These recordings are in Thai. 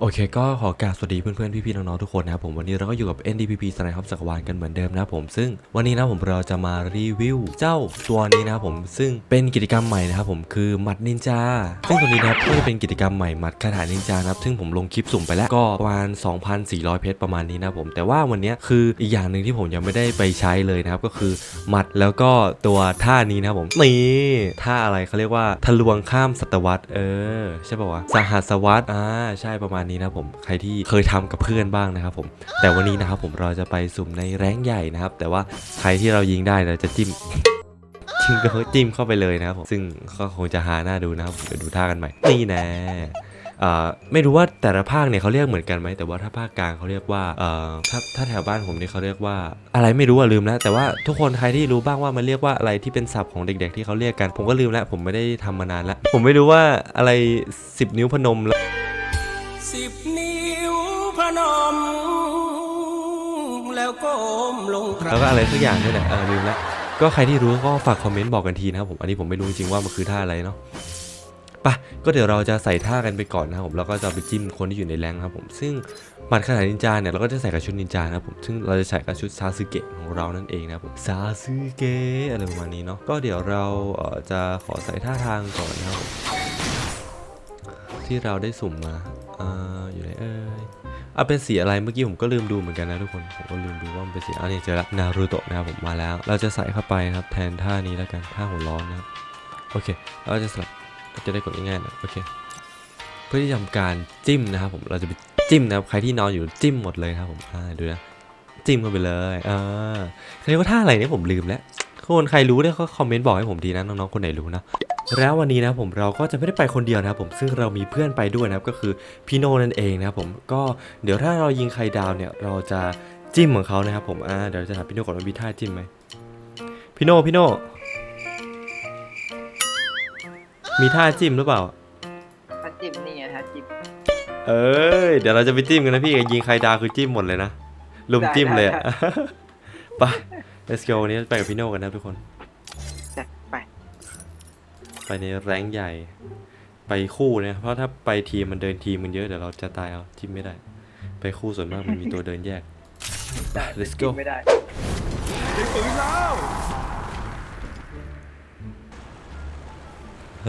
โอเคก็ขอกราบสวัสดีเพื่อนๆ พี่ๆ น้องๆ ทุกคนนะครับผมวันนี้เราก็อยู่กับ NDPP สไนครับจักรวาลกันเหมือนเดิมนะครับผมซึ่งวันนี้นะผมเราจะมารีวิวเจ้าตัวนี้นะครับผมซึ่งเป็นกิจกรรมใหม่นะครับผมคือหมัดนินจาซึ่งตัวนี้นะครับก็จะเป็นกิจกรรมใหม่หมัดคาถานินจานะครับซึ่งผมลงคลิปสุ่มไปแล้วก็ประมาณ 2,400 เพชรประมาณนี้นะครับผมแต่ว่าวันนี้คืออีกอย่างหนึ่งที่ผมยังไม่ได้ไปใช้เลยนะครับก็คือหมัดแล้วก็ตัวท่านี้นะครับผมนี่ท่าอะไรเขาเรียกว่าทะลวงข้ามศตวรรษเออใช่ป่าวะสหัสวรรษอ่าใช่ประมาณนี้นะครับผมใครที่เคยทำกับเพื่อนบ้างนะครับผมแต่วันนี้นะครับผมเราจะไปสุ่มในแรงใหญ่นะครับ แต่ว่าใครที่เรายิงได้เราจะจิ้มจิ้มก็จิ้มเข้าไปเลยนะครับผมซึ่งก็คงจะหาหน้าดูนะครับเดี๋ยวดูท่ากันใหม่นี่แน่อ่ไม่รู้ว่าแต่ละภาคเนี่ยเขาเรียกเหมือนกันไหมแต่ว่าถ้าภาคกลางเขาเรียกว่าถ้าถ้าแถวบ้านผมนี่เขาเรียกว่า อะไรไม่รู้อะลืมแล้วแต่ว่าทุกคนใครที่รู้บ้างว่ามันเรียกว่าอะไรที่เป็นศัพท์ของเด็ก ๆ ที่เขาเรียกกัน ผมก็ลืมแล้วผมไม่ได้ทำมานานแล้วผมไม่รู้ว่าอะไร 10 นิ้วพนมแล้ว สิบนิ้วพนม แล้วก้มลงแล้วก็อะไรสักอย่างนี่แหละเออลืมแล้วก็ใครที่รู้ก็ฝากคอมเมนต์บอกกันทีนะครับผมอันนี้ผมไม่รู้จริงๆว่ามันคือท่าอะไรเนาะปะก็เดี๋ยวเราจะใส่ท่ากันไปก่อนนะครับผมแล้วก็จะไปจิ้มคนที่อยู่ในแรงครับผมซึ่งหมัดขนาดนินจาเนี่ยเราก็จะใส่กับชุดนินจานะครับผมซึ่งเราจะใส่กับชุดซาสึเกะของเรานั่นเองนะครับผมซาสึเกะอะไรประมาณนี้เนาะก็เดี๋ยวเราเอ่อจะขอใส่ท่าทางก่อนนะครับที่เราได้สุ่มมา อ่าอยู่ไหนเอ่ยเอาเป็นสีอะไรเมื่อกี้ผมก็ลืมดูเหมือนกันนะทุกคนผมก็ลืมดูว่ามันเป็นสีอันนี้เจอละนารูโตะนะครับผมมาแล้ว เราจะใส่เข้าไปนะครับแทนท่านี้แล้วกันท่าหัวร้อนนะครับโอเคเราจะสลับจะได้กดง่ายๆนะโอเคเพื่อที่ทำการจิ้มนะครับผมเราจะไปจิ้มนะครับใครที่นอนอยู่จิ้มหมดเลยครับผมอ่าดูนะจิ้มเข้าไปเลยอ่าเขาเรียกว่าท่าอะไรเนี่ยผมลืมแล้ว คนใครรู้เนี่ยก็คอมเมนต์บอกให้ผมทีนะน้องๆคนไหนรู้นะแล้ววันนี้นะครับผมเราก็จะไม่ได้ไปคนเดียวนะครับผมซึ่งเรามีเพื่อนไปด้วยนะครับก็คือพี่โนนั่นเองนะครับผมก็เดี๋ยวถ้าเรายิงใครดาวเนี่ยเราจะจิ้มของเขานะครับผมอ่าเดี๋ยวเราจะถามพี่โนก่อนว่ามีท่าจิ้มไหมพี่โนพี่โนมีท่าจิ้มหรือเปล่าถ้าจิ้มนี่ไงถ้าจิ้มเอ้ยเดี๋ยวเราจะไปจิ้มกันนะพี่ยิงใครดาวคือจิ้มหมดเลยนะลุมจิ้มเลยอะได้ไป let's go วันนี้ไปกับพี่โนกันนะครับทุกคน จัดไป ไปในแรงค์ใหญ่ ไปคู่นะ เพราะถ้าไปทีมมันเดินทีมมันเยอะเดี๋ยวเราจะตายเอาจิ้มไม่ได้ ไปคู่ส่วนมากมันมีตัวเดินแยกได้ let's จิ้ go มไม่ได้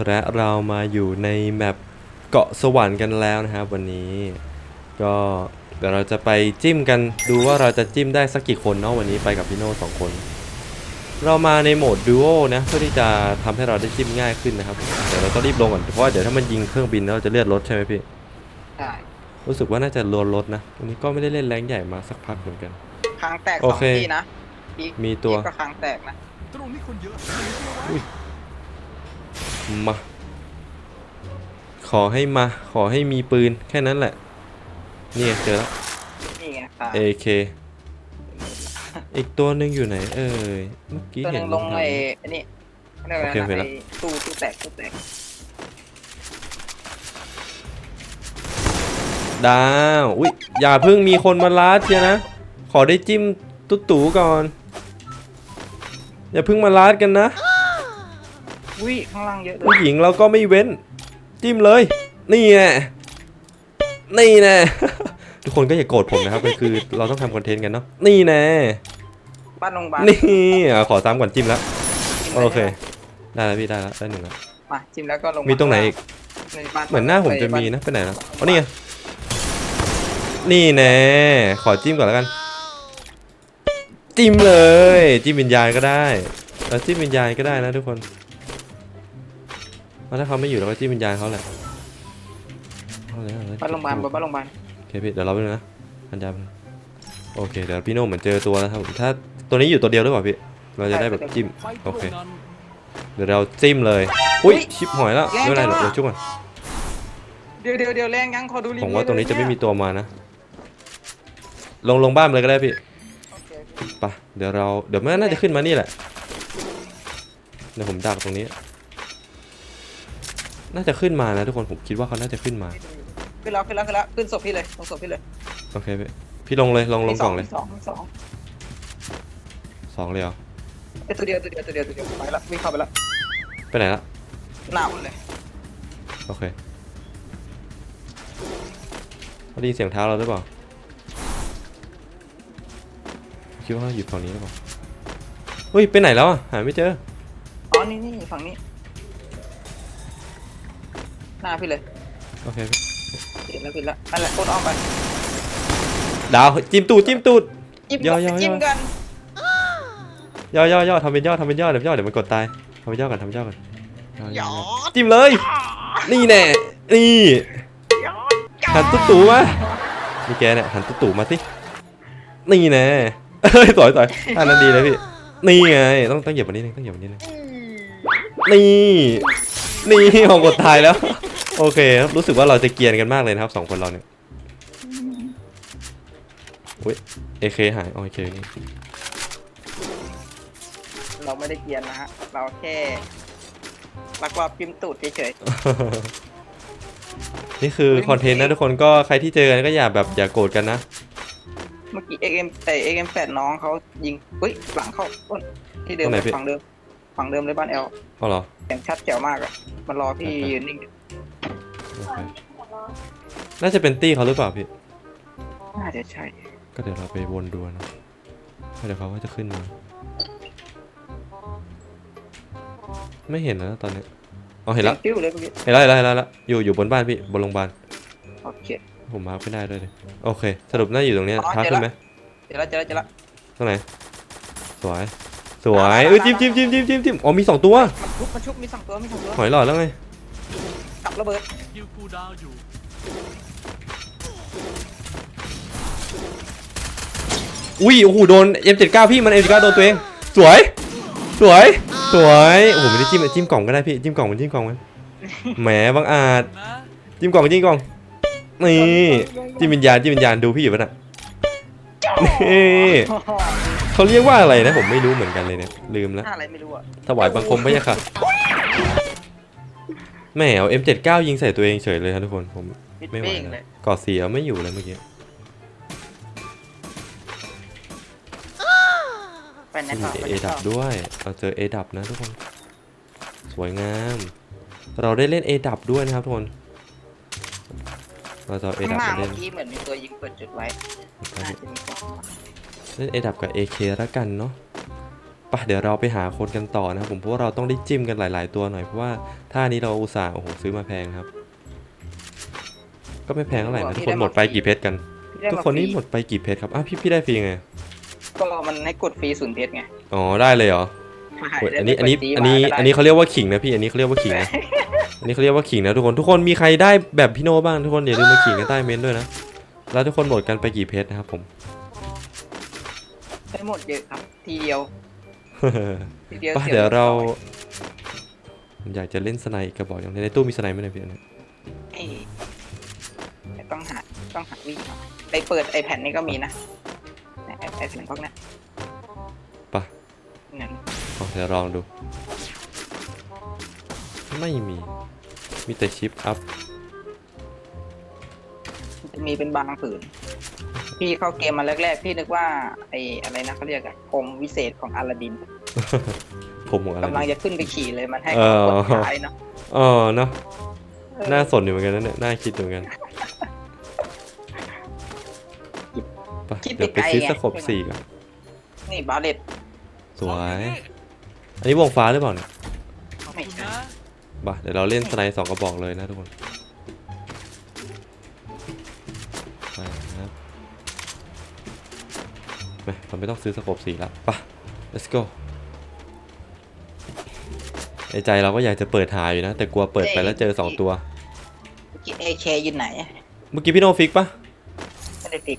และเรามาอยู่ในแมปเกาะสวรรค์กันแล้วนะครับวันนี้ ก็ เดี๋ยวเราจะไปจิ้มกันดูว่าเราจะจิ้มได้สักกี่คนเนาะวันนี้ไปกับพี่โน่สองคน เรามาในโหมดดูโอนะเพื่อที่จะทำให้เราได้จิ้มง่ายขึ้นนะครับเดี๋ยวเราต้องรีบลงก่อนเพราะว่าเดี๋ยวถ้ามันยิงเครื่องบินแล้วเราจะเลือดลดใช่ไหมพี่ใช่รู้สึกว่าน่าจะลดลดนะวันนี้ก็ไม่ได้เล่นแรงใหญ่มาสักพักเหมือนกันคางแตกโอสองเคทีนะอีกมีตัวอีกก็คางแตกนะมาขอให้มาขอให้มีปืนแค่นั้นแหละ นี่ไงเจอแล้ว นี่ไงค่ะ AK อีกตัวหนึ่งอยู่ไหน เอ่ยเมื่อกี้ตัวหเห็นึนงลงแถวไอ้นี้ไอ้นี่เรียกว่าโอเคอะไรเห็นนะแล้ว ไอ้ตู้ตู้แตกตู้แตกดาวอุ้ยอย่าเพิ่งมีคนมาลาดเชียนะ ขอได้จิ้มตุ๊ตู่ก่อน อย่าเพิ่งมาลาดกันนะ อุ้ยข้างล่างเยอะเลผู้ยหญิงเราก็ไม่เว้น จิ้มเลย นี่แน่นี่แน่ ทุกคนก็อย่าโกรธผมนะครับมันคือเราต้องทำคอนเทนต์กันเนาะนี่แน่บ้านโรงพยาบาลนี่อะขอซ้ำก่อนจิ้มแล้วจิ้มโอเคได้ได้แล้วพี่ได้แล้วได้หนึ่งแล้วมาจิ้มแล้วก็ลงมีตรงไหนอีกในบ้านเหมือนหน้าผมจะมีนะไปไหนแล้วอ๋อนี่ไงนี่แน่ขอจิ้มก่อนแล้วกัน จิ้มเลย จิ้มวิญญาณก็ได้เราจิ้มวิญญาณก็ได้นะทุกคนเพราะถ้าเขาไม่อยู่เราก็จิ้มวิญญาณเขาแหละเอาเลยเอาเลยบ้านโรงพยาบาลบ้านโรงพยาบาลโอ เคพี่เดี๋ยวเราไปดูนะพันยาพันโอเคเดี๋ยวพี่โน่เหมือนเจอตัวแล้วครับผมถ้าตัวนี้อยู่ตัวเดียวหรือเปล่าพี่เราจะได้แบบจิ้มโอเค เดี๋ยวเราจิ้มเลยอุ้ยชิปหอยแล้วไม่เป็นไรหรอกเดี๋ยวช่วยก่อนเดี๋ยวเดี๋ยวเดี๋ยวแรงยังขอดูรีผมว่าตรงนี้จะไม่มีเยตัวมานะ ลงลงบ้านไปเลยก็ได้พี่โอเคไปะเดี๋ยวเราเดี๋ยวมันน่าจะขึ้นมานี่แหละเดี๋ยวผมดักตรงนี้ น่าจะขึ้นมานะทุกคนผมคิดว่าเขาน่าจะขึ้นมา ขึ้นแล้วขึ้นแล้วขึ้นแล้วขึ้นศพพี่เลยลงศพพี่เลยโอเคพี่พี่ลงเลยลงลงมีกล่องเลยมีสองมีสองสองเลยเหรอไอ้ตัวเดียวตัวเดียวตัวเดียวตัวเดียวไปแล้ววิ่งเข้าไปแล้วไปไหนละหนาวเลยโอเคเขาได้ยินเสียงเท้าเราหรือเปล่าคิดว่าเขาอยู่ฝั่งนี้หรือเปล่าเฮ้ยไปไหนแล้วอะหาไม่เจออ๋อนี่นี่ฝั่งนี้หน้าพี่เลยโอเคเห็นแล้วเห็นแล้วนั่นแหละโคตรอ้อมไปดาวจิ้มตูดจิ้มตูด จิ้มย่อกันย่อ จิ้มกันย่อย่อย่อทำเป็นย่อทำเป็นย่อเดี๋ยวย่อเดี๋ยวมันกดตายทำเป็นย่อก่อนทำเป็นย่อก่อนย่อย่หยออดจิ้มเลย นี่แน่นี่หยอดหันตุ๊ตู่มานี่แกเนี่ยหันตุ๊ตู่มาสินี่แน่เฮ้ยต่อยต่อยท่านั้นดีเลยพี่นี่ไงต้องต้องเหยียบวันนี้นึงต้องเหยียบวันนี้นึงนี่นี่ของกดตายแล้ว โอเคครับรู้สึกว่าเราจะเกรียนกันมากเลยนะครับสองคนเราเนี่ยอุ้ยเอเคหายโอเคนี่เราไม่ได้เกรียนนะฮะ เราแค่ลักว่าพิมพ์ตูดเฉยนี่คือคอนเทนต์นะทุกคนก็ใครที่เจอกันก็อย่าแบบอย่าโกรธกันนะๆเมื่อกี้ XM แต่ XM แปดน้องเขายิงเฮ้ยหลังเข้าต้นที่เดิมตรงไหนพี่ฝั่งเดิมฝั่งเดิมเลยบ้านแอลอ๋อเหรอเสียงชัดแจ๋วมากอะมันรอพี่ยืนนิ่ง โอเคน่าจะเป็นตี้เขาหรือเปล่าพี่ น่าจะใช่ ก็เดี๋ยวเราไปวนดูนะเดี๋ยวเขาก็จะขึ้นมา ไม่เห็นนะตอนนี้อ๋อเห็นแล้วสียงติ้วเลยเมื่อกี้เห็นแล้วเห็นแล้วเห็นแล้วเห็นแล้วอยู่อยู่บนบ้านพี่บนโรงพยาบาลโอเคผมมาร์คไม่ได้ด้วยเลยโอเค สรุปน่าอยู่ตรงเนี้ยอ๋อท้าเจอขึ้นละไหมเจอแล้วเจอแล้วเจอแล้วตรงไหนสวยสวยเอ้ยจิ้มจิ้มจิ้มจิ้มจิ้มจิ้มอ๋อมีสองตัวมันชุบมันชุบมีสองตัวมีสองตัวหอยหลอดแล้วไงกับระเบิด คิวคูลดาวน์อยู่ อุ้ยโอ้โหโดน M79 พี่มัน M79 โดนตัวเอง สวย สวย สวยโอ้โหไม่ได้จิ้มจิ้มกล่องก็ได้พี่จิ้มกล่องมันจิ้มกล่องมันแหมบางอาจนะจิ้มกล่องจิ้มกล่องนี่จิ้มวิญญาณจิ้มวิญญาณดูพี่อยู่ปะน่ะนี่เขาเรียกว่าอะไรนะผมไม่รู้เหมือนกันเลยเนี่ยลืมแล้วหน้าอะไรไม่รู้อะถวายบังคมพระยะค่ะ แหมเอา M79 ยิงใส่ตัวเองเฉยเลยครับทุกคนผมปิดไม่ไหวเบ้งแล้วเลยกอดเสียไม่อยู่เลยเมื่อกี้ไปไหนมีต่อไปเอไหนดัต่บอด้วยเราเจอเอดับนะทุกคน สวยงาม เราได้เล่นเอดับด้วยนะครับทุกคนเราจะเอข้างดับล่างมาเมื่เล่อนกี้เหมือนมีตัวยิงเปิดจุดไว้น่าจะมีคนเล่นเอดับกับ AK แล้วกันเนาะ ปะเดี๋ยวเราไปหาคนกันต่อนะครับผมเพราะว่าเราต้องได้จิ้มกันหลาย ๆ ตัวหน่อยเพราะว่าท่านี้เราอุตส่าห์โอ้โหซื้อมาแพงครับ ก็ไม่แพงเท่าไหร่นะทุกคนหมดไปกี่เพชรกันพี่ได้ทุกมาคนนี่ฟรีหมดไปกี่เพชรครับอ้าวพี่พี่ได้ฟรีไงก็มันให้กดฟรีศูนย์เพชรไงอ๋อได้เลยเหรอโอ้ยอันนี้อันนี้อันนี้อันนี้เขาเรียกว่าขิงนะพี่อันนี้เขาเรียกว่าขิงนะอันนี้เขาเรียกว่าขิงนะทุกคนทุกคนมีใครได้แบบพี่โน่บ้างทุกคนอย่าลืมมาขิงกันใต้เมนต์ด้วยนะแล้วทุกคนหมดกันไปกี่เพชรนะครับผมได้หมดเยอะครับทีเดียวที เดียวป่ะสีเดี๋ยวเรารีบร้อยอยากจะเล่นสไนด์กระบอกอย่างในตู้มีสไนด์ไหมเนี่ยพี่อันนี้เอ้ยแต่ต้องหาต้องหาวิ่งเอาไปเปิดไอแผ่นนี้ก็มีนะเนี่ยไอไอสิ่งพวกเนี้ยป่ะนั่นเอาเดี๋ยวลองดู ไม่มี มีแต่ชิปอัพมันจะมีเป็นบางผืน พี่เข้าเกมมาแรกๆ พี่นึกว่าไออะไรนะเขาเรียกอะกรมวิเศษของอลาดินผมของอะไรกำลังดีจะขึ้นไปขี่เลยมันให้เออกดย้ายเนาะอ๋อเนาะเออน่าสนอยู่เหมือนกันนะเนี่ยน่าคิดอยู่เหมือนกันไปเดี๋ยวไปซื้อสกบสี่ก่อนนี่บาเลตสวย อันนี้วงฟ้าหรือเปล่าเนี่ยไม่คุณใช่นะบ่ะเดี๋ยวเราเล่นสไนด์สองกระบอกเลยนะทุกคน ไปเราไม่ต้องซื้อสกบสีละไปะ let's go ในใจเราก็อยากจะเปิดหาอยู่นะ แต่กลัวเปิดไปแล้วเจอสองตัว กินเอเคยืนไหนเมื่อกี้พี่โนฟิกปะไม่ได้ติด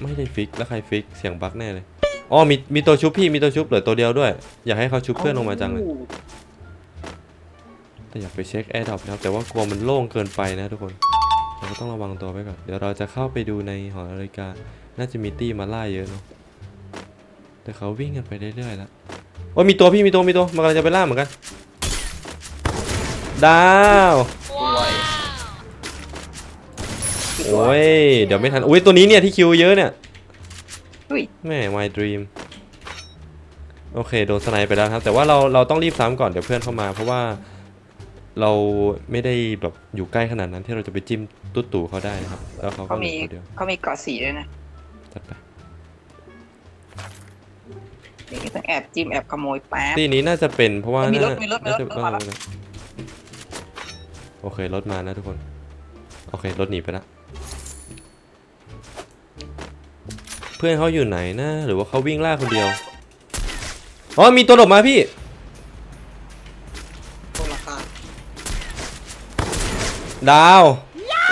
ไม่ได้ฟิกแล้วใครฟิกเสียงบั๊กแน่เลยอ๋อมีมีตัวชุบพี่มีตัวชุบเหลือตัวเดียวด้วย อยากให้เขาชุบเพื่อนลงมาจังเลยแต่อยากไปเช็คแอร์ดรอปนะครับแต่ว่ากลัวมันโล่งเกินไปนะทุกคนเราก็ต้องระวังตัวไว้ก่อนเดี๋ยวเราจะเข้าไปดูในหอนาฬิกาน่าจะมีตี้มาล่าเยอะเนาะ แต่เขาวิ่งกันไปเรื่อยๆแล้วโอ้ยมีตัวพี่มีตัวมีตัวมันกำลังจะไปล่าเหมือนกัน ดาวโอ้ยเดี๋ยวไม่ทันโอ้ยตัวนี้เนี่ยที่คิวเยอะเนี่ยเฮ้ยแม่ my dream โอเคโดนสไนป์ไปแล้วครับ แต่ว่าเราเราต้องรีบซ้ำก่อนเดี๋ยวเพื่อนเข้ามา เพราะว่าเราไม่ได้แบบอยู่ใกล้ขนาดนั้นที่เราจะไปจิ้มตุ๊ดตู่เขาได้นะครับ แล้วเขาก็เขาเหลืมีอคนเดียวเขามีเกาะสีด้วยนะจัดไป นี่ต้องแอบจิ้มแอบขโมยแป๊บ ตีนี้น่าจะเป็นเพราะว่ามีรถมีรถมีรถรถมาแล้วโอเครถมานะทุกคน โอเครถหนีไปละเพื่อนเขาอยู่ไหนนะหรือว่าเขาวิ่งล่าคนเดียวอ๋อมีตัวหลบมาพี่ ตัวราคาดาว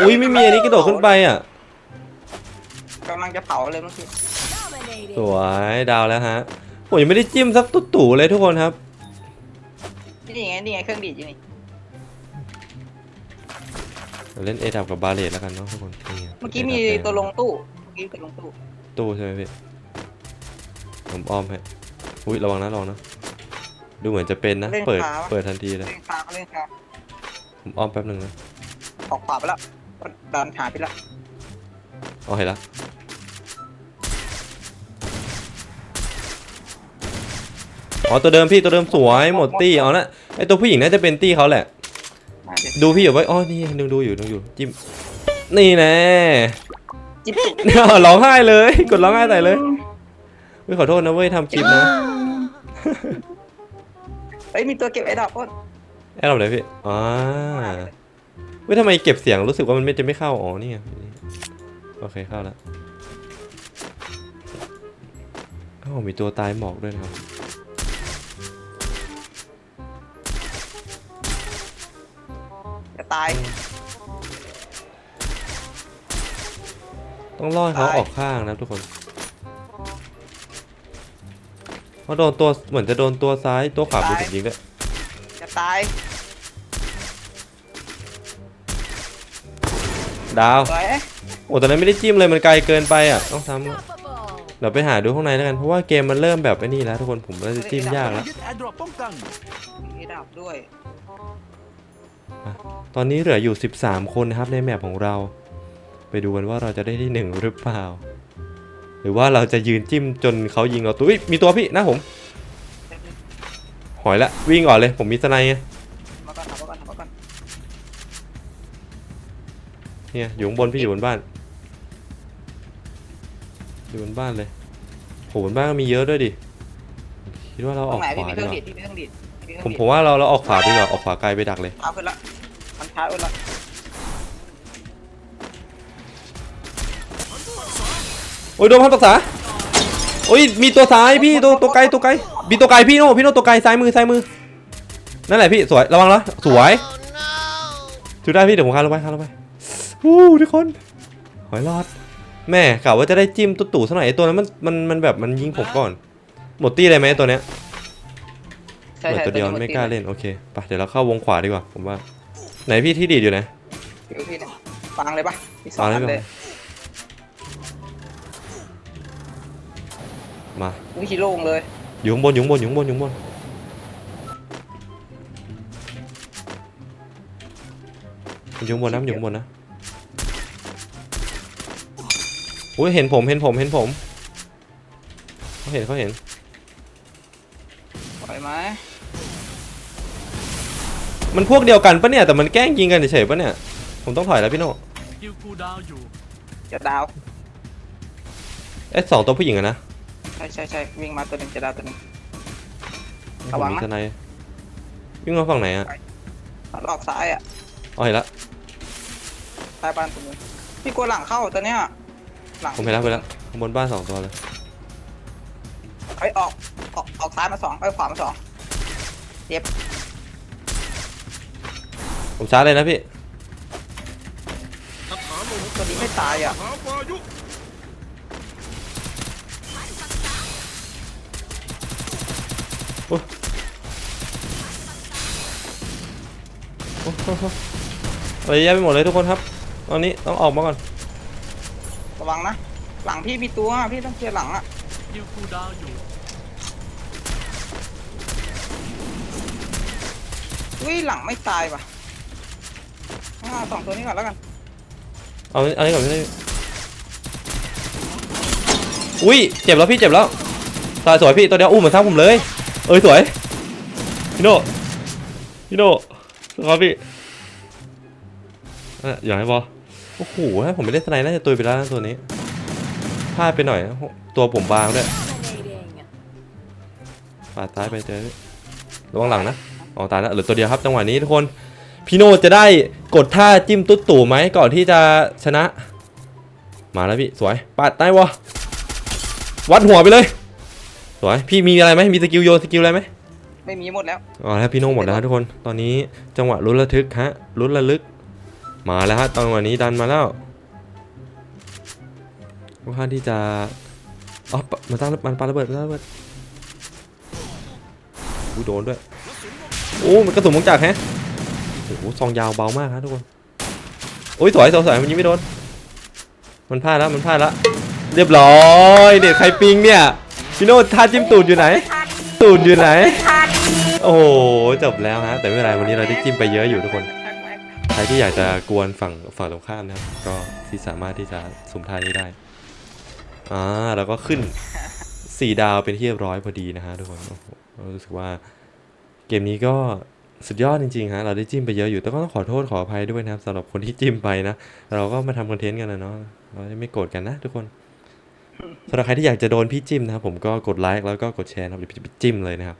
อุ้ยไม่มีอันนี้กระโดดขึ้นไปอะ กำลังจะเผาเลยเมื่อกี้สวยดาวแล้วฮะ ผมยังไม่ได้จิ้มสักตุ๊ตู่เลยทุกคนครับ นี่ไงนี่ไงเครื่องดีดอยู่นี่เล่นเอดับกับบาเลตแล้วกันเนาะทุกคนนี่ไงเมื่อกี้มี A-Dub ตัวลงตู้เมื่อกี้ตัวลงตู้ตู้ใช่ไหมพี่ผมอ้อมให้อุ้ยระวังนะระวังนะดูเหมือนจะเป็นนะ เปิดเปิดทันทีเลยเล่นคาเขาเล่นคาผมอ้อมแป๊บหนึ่งนะออกขวาไปแล้วดันหาไปแล้วอ๋อเห็นละ อ๋อตัวเดิมพี่ตัวเดิมสวยหมดตี้เอาละไอตัวผู้หญิงน่าจะเป็นตี้เขาแหละมาเดี๋ยวดูพี่อยู่ไว้อ๋อนี่ดูดูอยู่ดูอยู่จิ้มนี่แน่จิ้มจุกเนี่ยร้องไห้เลย กดร้องไห้ใส่เลยเฮ้ยขอโทษนะเว้ยทำคลิปนะเฮ้ยมีตัวเก็บไอ้ดอกก้นแอดเราไหนพี่อ่าเฮ้ยทำไมเก็บเสียงรู้สึกว่ามันไม่จะไม่เข้าอ๋อนี่ไงโอเคเข้าแล้วอ้าวมีตัวตายหมอกด้วยนะครับ ตาย ต้องล่อให้เขาตาย ออกข้างนะทุกคนเขาโดนตัวเหมือนจะโดนตัวซ้ายตัวขวามือผมยิงด้วยจะตายดาว สวยโอ้ตอนนั้นไม่ได้จิ้มเลยมันไกลเกินไปอะต้องซ้ำเดี๋ยวไปหาดูข้างในแล้วกันเพราะว่าเกมมันเริ่มแบบไอ้นี่แล้วทุกคนผมน่าจะจิ้มยากแล้วยึดแอร์ดรอปป้องกันมีไอ้ดอกด้วย ตอนนี้เหลืออยู่ 13 คนนะครับในแมปของเรา ไปดูกันว่าเราจะได้ที่หนึ่งหรือเปล่า หรือว่าเราจะยืนจิ้มจนเขายิงเราตัวอุ๊ยมีตัวพี่หน้าผม หอยละวิ่งก่อนเลยผมมีสไนด์ไงมาก่อนมาก่อนมาก่อนเนี่ยอยู่ข้างบนพี่อยู่บนบ้าน อยู่บนบ้านเลยโหบนบ้านก็มีเยอะด้วยดิคิดว่าเราตอรองกไหนขพี่วามีเคดีรื่องกดีดว่าพี่มีเครื่องดีดมีเครื่อง ผมดีดผมว่าเราเราออกขวาดีกว่าออกขวาไกลไปดักเลยเท้าขึ้นละมันชาร์จไว้ละโอ้ยโดนพันปรักษาโอ้ยมีตัวซ้ายพี่ตัวตัวไกลตัวไกลมีตัวไกลพี่โน่พี่โน่ตัวไกลซ้ายมือซ้ายมือนั่นแหละพี่สวยระวังนะสวยจูได้พี่เดี๋ยวผมคานลงไปคานลงไปวู้ทุกคนหอยรอด แม่กะว่าจะได้จิ้มตุ๊ตู่สักหน่อยไอ้ตัวนั้นมันมันมันแบบมันยิงผมก่อน หมดตี้เลยไหมตัวเนี้ย ใช่เหมือนใช่ตัวเดียวไม่กล้าเล่นโอเคไปเดี๋ยวเราเข้าวงขวาดีกว่าผมว่า ไหนพี่ที่ดีดอยู่ไหนเดี๋ยวพี่เนี่ยฟังเลยปะมีสองฟังเลยอันเลยมาอุ้ยฮีโร่งเลยอยู่ข้างบนอยู่ข้างบนอยู่ข้างบนอยู่ข้างบนมันอยู่ข้างบนนะมันอยู่ข้างบนนะอุ้ยเห็นผมเห็นผมเห็นผมเขาเห็นเขาเห็นปล่ อยไหมมันพวกเดียวกันปะเนี่ยแต่มันแกล้งยิงกันเฉยๆปะเนี่ยผมต้องถอยแล้วพี่โน่คิวคูลดาวน์อยู่จะดาวเอ๊ะสองตัวผู้หญิงอะนะใช่ใช่ใช่วิ่งมาตัวหนึ่งจะดาวตัวหนึ่ง ระวังนะ ผมมีทนายวิ่งมาฝั่งไหนอะหลอกซ้ายอะอ๋อเห็นละซ้ายบ้านตัวนึงพี่กลัวหลังเข้าตัวเนี้ยหลังผมเห็นแล้วเห็นแล้วข้างบนบ้านสองตัวเลยเอ้ยออกออกออกซ้ายมาสองเอ้ยขวามาสองผมชาร์จเลยนะพี่ตัวนี้ไม่ตายอะโอ้โหอะไรเยอะแยะไปหมดเลยทุกคนครับ ตอนนี้ต้องออกมาก่อน ระวังนะ หลังพี่มีตัวพี่ต้องเคลียร์หลังอะคิวคูลดาวน์อยู่ อุ้ยหลังไม่ตายว่ะอ่าสองตัวนี้ก่อนแล้วกัน เอาเอานี้ก่อนพี่อุ้ยเจ็บแล้วพี่เจ็บแล้วตายสวยพี่ตัวเดียวอู้เหมือนซ้ำผมเลย เอ้ยสวยพี่โนพี่โนสครับพี่อะอย่างไรบอโอ้โหถ้าผมไม่ได้สไนด์น่าจะตุยไปแล้วนะตัวนี้พลาดไปหน่อยนะตัวผมบางด้วยปาดซ้ายไปเจอระวังหลังนะ อ๋อตายแล้วเหลือตัวเดียวครับจังหวะนี้ทุกคนพี่โนจะได้กดท่าจิ้มตุ๊ดตู่ไหมก่อนที่จะชนะ มาแล้วพี่สวยปาดได้วะวัดหัวไปเลยสวยพี่มีอะไรไหมมีสกิลโยนสกิลอะไรไหมไม่มีหมดแล้วอ๋อแล้วพี่โน่หมดแล้วทุกคนตอนนี้จังหวะลุ้นระทึกฮะลุ้นระลึก มาแล้วฮะจังหวะนี้ดันมาแล้วค่อนข้างที่จะอ๋อปะมันตั้งมันปาระเบิดปาระเบิดอู้โดนด้วย โอ้มันกระสุนมงจักแฮะโอ้โหซองยาวเบามากครับทุกคนโอ้ยสวยสวยสวยมันยิงไม่โดนมันพลาดแล้วมันพลาดแล้วเรียบร้อยเด็กใครปิงเนี่ยพี่โน่ท่าจิ้มตูดอยู่ไหน ตูดอยู่ไหน โอ้โหจบแล้วฮะแต่ไม่เป็นไรวันนี้เราได้จิ้มไปเยอะอยู่ทุกคนใครที่อยากจะกวนฝั่งฝั่งตรงข้ามนะครับก็ที่สามารถที่จะสุ่มท่านี้ได้อ่าแล้วก็ขึ้น4ดาวเป็นที่เรียบร้อยพอดีนะฮะทุกคนรู้สึกว่า กมนี้ก็สุดยอดจริงๆฮะเราได้จิ้มไปเยอะอยู่แต่ก็ต้องขอโทษขออภัยด้วยนะครับสำหรับคนที่จิ้มไปนะเราก็มาทำคอนเทนต์กันนะเนาะเราจะไม่โกรธกันนะทุกคนสำหรับใครที่อยากจะโดนพี่จิ้มนะครับผมก็กดไลค์แล้วก็กดแชร์นะครับเดี๋ยวพี่จะไปจิ้มเลยนะครับ